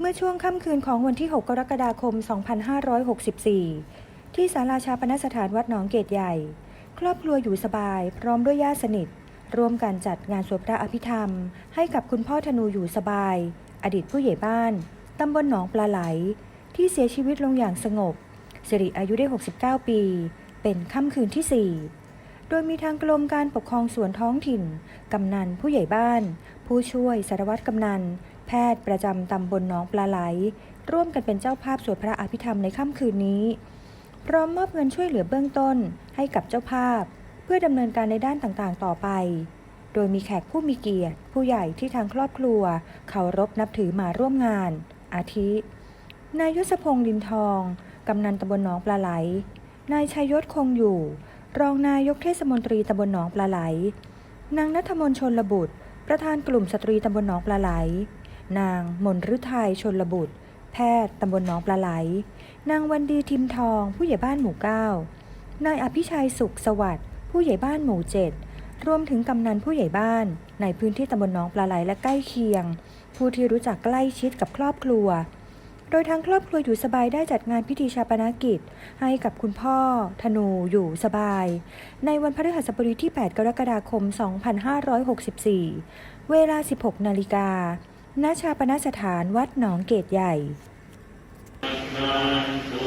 เมื่อช่วงค่ำคืนของวันที่ 6 กรกฎาคม 2564 ที่ศาลาชาปนสถานวัดหนองเกตใหญ่ ครอบครัวอยู่สบาย พร้อมด้วยญาติสนิท ร่วมกันจัดงานสวดพระอภิธรรม ให้กับคุณพ่อธนูอยู่สบาย อดีตผู้ใหญ่บ้านตำบลหนองปลาไหล ที่เสียชีวิตลงอย่างสงบสิริอายุได้ 69 ปี เป็นค่ำคืนที่ 4 โดยมีทางกรมการปกครองส่วนท้องถิ่น กำนันผู้ใหญ่บ้าน ผู้ช่วยสารวัตรกำนัน แพทย์ประจำตำบลหนองปลาไหล ร่วมกันเป็นเจ้าภาพสวดพระอภิธรรมในค่ำคืนนี้ พร้อมมอบเงินช่วยเหลือเบื้องต้นให้กับเจ้าภาพ เพื่อดำเนินการในด้านต่างๆ ต่อไป โดยมีแขกผู้มีเกียรติ ผู้ใหญ่ที่ทางครอบครัวเคารพนับถือมาร่วมงาน อาทิ นายยศพงษ์ลินทอง กำนันตำบลหนองปลาไหล นายชัยยศคงอยู่ รองนายกเทศมนตรีตำบลหนองปลาไหล นางนัทมนชนลบุตร ประธานกลุ่มสตรีตำบลหนองปลาไหล นางมนฤทัยชนลบุตร แพทย์ตำบลหนองปลาไหล นางวันดีทิมทอง ผู้ใหญ่บ้านหมู่เก้านายอภิชัยสุขสวัสดิ์ผู้ใหญ่บ้านหมู่เจ็ดรวมถึงกำนันผู้ใหญ่บ้าน ในพื้นที่ตำบลหนองปลาไหลและใกล้เคียง ผู้ที่รู้จักใกล้ชิดกับครอบครัว โดยทางครอบครัวอยู่สบายได้จัดงานพิธีชาปนกิจ ให้กับคุณพ่อ ธนูอยู่สบาย ในวันพฤหัสบดีที่ 8 กรกฎาคม 2564 เวลา 16 นาฬิกาณชาปนสถานวัดหนองเกตใหญ่นันสุ